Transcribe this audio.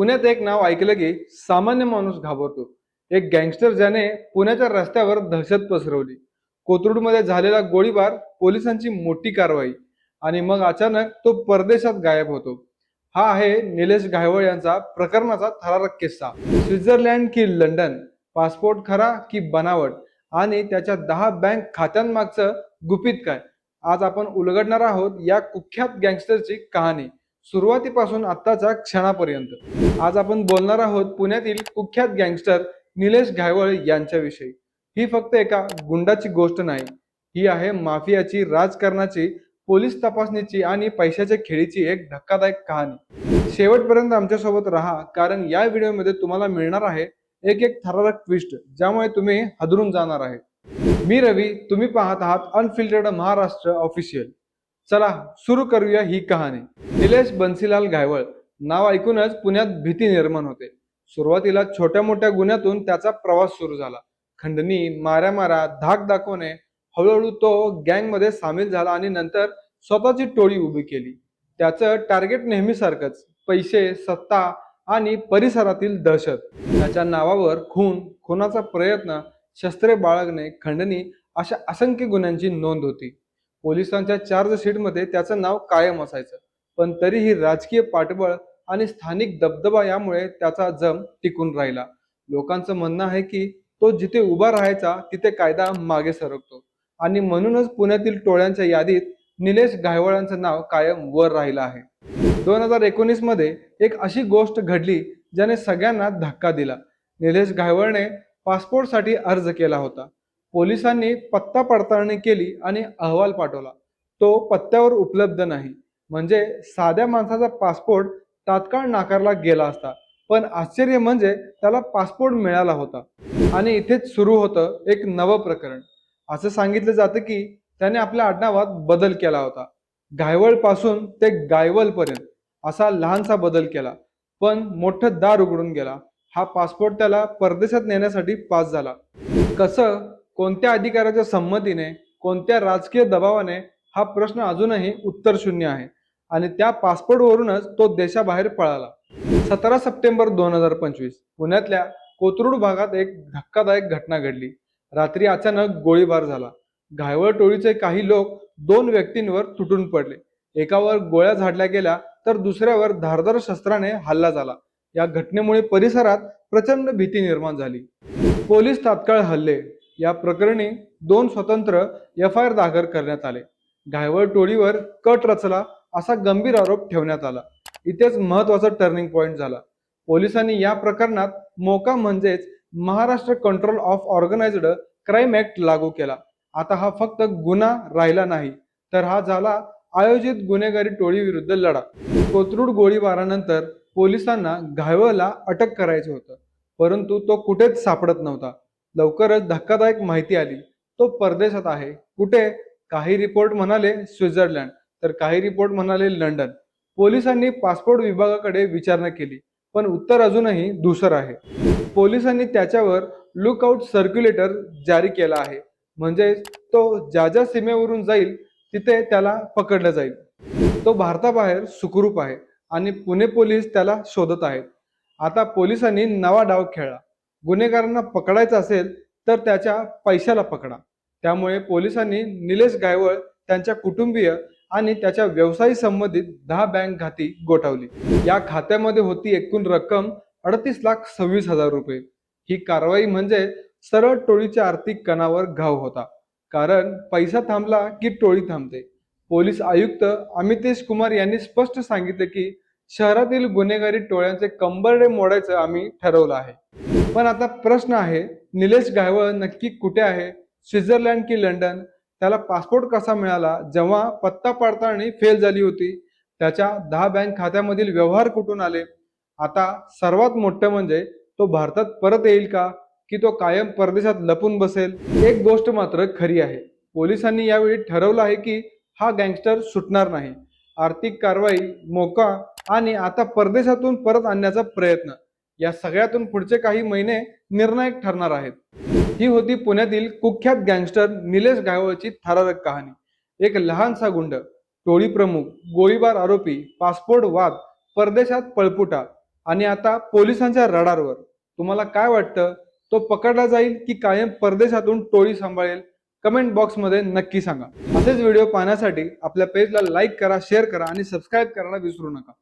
पुण्यात एक नाव ऐकलं की सामान्य माणूस घाबरतो. एक गँगस्टर ज्याने पुण्याच्या रस्त्यावर दहशत पसरवली. कोथरूडमध्ये झालेला गोळीबार पोलिसांची मोठी कारवाई आणि मग अचानक तो परदेशात गायब होतो. हा आहे निलेश घायवळ यांचा प्रकरणाचा थरारक किस्सा. स्वित्झर्लंड की लंडन पासपोर्ट खरा की बनावट आणि त्याच्या दहा बँक खात्यांमागचं गुपित काय? आज आपण उलगडणार आहोत या कुख्यात गँगस्टरची कहाणी. सुरुवातीपासून आत्ताच्या क्षणापर्यंत. आज आपण बोलणार आहोत पुण्यातील कुख्यात गँगस्टर निलेश घायवळ यांच्याविषयी. ही फक्त एका गुंडाची गोष्ट नाही ही आहे माफियाची राजकारणाची पोलीस तपासणीची आणि पैशाच्या खेळीची एक धक्कादायक कहाणी. शेवटपर्यंत आमच्यासोबत राहा कारण या व्हिडिओमध्ये तुम्हाला मिळणार आहे एक एक थरारक ट्विस्ट ज्यामुळे तुम्ही हदरून जाणार आहे. मी रवी तुम्ही पाहत आहात अनफिल्टर्ड महाराष्ट्र ऑफिशियल चला सुरू करूया ही कहाणी. निलेश बन्सीलाल घायवळ. नाव ऐकूनच पुण्यात भीती निर्माण होते. सुरुवातीला छोट्या मोठ्या गुन्ह्यातून त्याचा प्रवास सुरू झाला. खंडणी मारा धाक दाखवणे हळूहळू तो गँगमध्ये सामील झाला आणि नंतर स्वतःची टोळी उभी केली. त्याचं टार्गेट नेहमीसारखंच पैसे सत्ता आणि परिसरातील दहशत. त्याच्या नावावर खून खुनाचा प्रयत्न शस्त्रे बाळगणे खंडणी अशा असंख्य गुन्ह्यांची नोंद होती. पोलिसांच्या चार्जशीटमध्ये त्याचं नाव कायम असायचं. पण तरीही राजकीय पाठबळ आणि स्थानिक दबदबा यामुळे त्याचा जम टिकून राहिला. लोकांचं म्हणणं आहे की तो जिथे उभा राहायचा तिथे कायदा मागे सरकतो. आणि म्हणूनच पुण्यातील टोळ्यांच्या यादीत निलेश गायवळांचं नाव कायम वर राहिलं आहे. दोन हजार एकोणीसमध्ये एक अशी गोष्ट घडली ज्याने सगळ्यांना धक्का दिला. निलेश गायवळने पासपोर्टसाठी अर्ज केला होता. पोलिसांनी पत्ता पडताळणी केली आणि अहवाल पाठवला. तो पत्त्यावर उपलब्ध नाही. म्हणजे साध्या माणसाचा पासपोर्ट तात्काळ नाकारला गेला असता. पण आश्चर्य म्हणजे त्याला पासपोर्ट मिळाला होता. आणि इथेच सुरू होतं एक नवं प्रकरण. असं सांगितलं जातं की त्याने आपल्या आडनावात बदल केला होता. गायवळपासून ते गायवल पर्यंत असा लहानसा बदल केला. पण मोठं दार उघडून गेला. हा पासपोर्ट त्याला परदेशात नेण्यासाठी पास झाला. कसं कोणत्या अधिकाऱ्याच्या संमतीने कोणत्या राजकीय दबावाने हा प्रश्न अजूनही उत्तर शून्य आहे. आणि त्या पासपोर्टवरूनच तो देशाबाहेर पळाला. सतरा सप्टेंबर दोन हजार पंचवीस पुण्यातल्या कोथरूड भागात एक धक्कादायक घटना घडली. रात्री अचानक गोळीबार झाला. घायवळ टोळीचे काही लोक दोन व्यक्तींवर तुटून पडले. एकावर गोळ्या झाडल्या गेल्या तर दुसऱ्यावर धारदार शस्त्राने हल्ला झाला. या घटनेमुळे परिसरात प्रचंड भीती निर्माण झाली. पोलीस तात्काळ हल्ले या प्रकरणी दोन स्वतंत्र एफ आय आर दाखल करण्यात आले. घायवळ टोळीवर कट रचला असा गंभीर आरोप ठेवण्यात आला. इथेच महत्त्वाचा टर्निंग पॉइंट झाला. पोलिसांनी या प्रकरणात मोका म्हणजेच Maharashtra control of organised crime act लागू केला. आता हा फक्त गुन्हा राहिला नाही तर हा झाला आयोजित गुन्हेगारी टोळीविरुद्ध लढा. कोथरूड गोळीबारानंतर पोलिसांना घायवळला अटक करायचं होतं परंतु तो कुठेच सापडत नव्हता. लवकरच धक्कादायक माहिती आली. तो परदेशात आहे. कुठे? काही रिपोर्ट म्हणाले स्वित्झर्लंड. तर काही रिपोर्ट म्हणाले लंडन. पोलिसांनी पासपोर्ट विभागाकडे विचारणा केली पण उत्तर अजूनही दुसरं आहे. पोलिसांनी त्याच्यावर लुकआउट सर्क्युलेटर जारी केला आहे. म्हणजेच तो ज्या ज्या सीमेवरून जाईल तिथे त्याला पकडलं जाईल. तो भारताबाहेर सुखरूप आहे आणि पुणे पोलीस त्याला शोधत आहेत. आता पोलिसांनी नवा डाव खेळला गुन्हेगारांना पकडायचं असेल तर त्याच्या पैशाला पकडा. त्यामुळे पोलिसांनी निलेश गायवळ त्यांच्या कुटुंबीय आणि त्याच्या व्यवसायी संबंधित दहा बँक खाती गोठवली. या खात्यामध्ये होती एकूण रक्कम अडतीस लाख सव्वीस हजार रुपये. ही कारवाई म्हणजे सरळ टोळीच्या आर्थिक कणावर घाव होता. कारण पैसा थांबला की टोळी थांबते. पोलीस आयुक्त अमितेश कुमार यांनी स्पष्ट सांगितले की शहरातील गुन्हेगारी टोळ्यांचे कंबरडे मोडायचं आम्ही ठरवलं आहे. पण आता प्रश्न आहे निलेश गायवळ नक्की कुठे आहे? स्वित्झर्लंड की लंडन? त्याला पासपोर्ट कसा मिळाला? जेव्हा पत्ता पडताळणी फेल झाली होती त्याच्या दहा बँक खात्यामधील व्यवहार कुठून आले? आता सर्वात मोठं म्हणजे तो भारतात परत येईल का? की तो कायम परदेशात लपून बसेल? एक गोष्ट मात्र खरी आहे. पोलिसांनी यावेळी ठरवलं आहे की हा गँगस्टर सुटणार नाही. आर्थिक कारवाई मोका आणि आता परदेशातून परत आणण्याचा प्रयत्न. या सगळ्यातून पुढचे काही महिने निर्णायक ठरणार आहेत. ही होती पुण्यातील कुख्यात गँगस्टर निलेश गायवळची थरारक कहाणी. एक लहानसा गुंड टोळी प्रमुख गोळीबार आरोपी पासपोर्ट वाद परदेशात पळपुटा आणि आता पोलिसांच्या रडारवर. तुम्हाला काय वाटतं? तो पकडला जाईल की कायम परदेशातून टोळी सांभाळेल? कमेंट बॉक्समध्ये नक्की सांगा. असेच व्हिडिओ पाहण्यासाठी आपल्या पेजला लाईक करा शेअर करा आणि सबस्क्राईब करायला विसरू नका.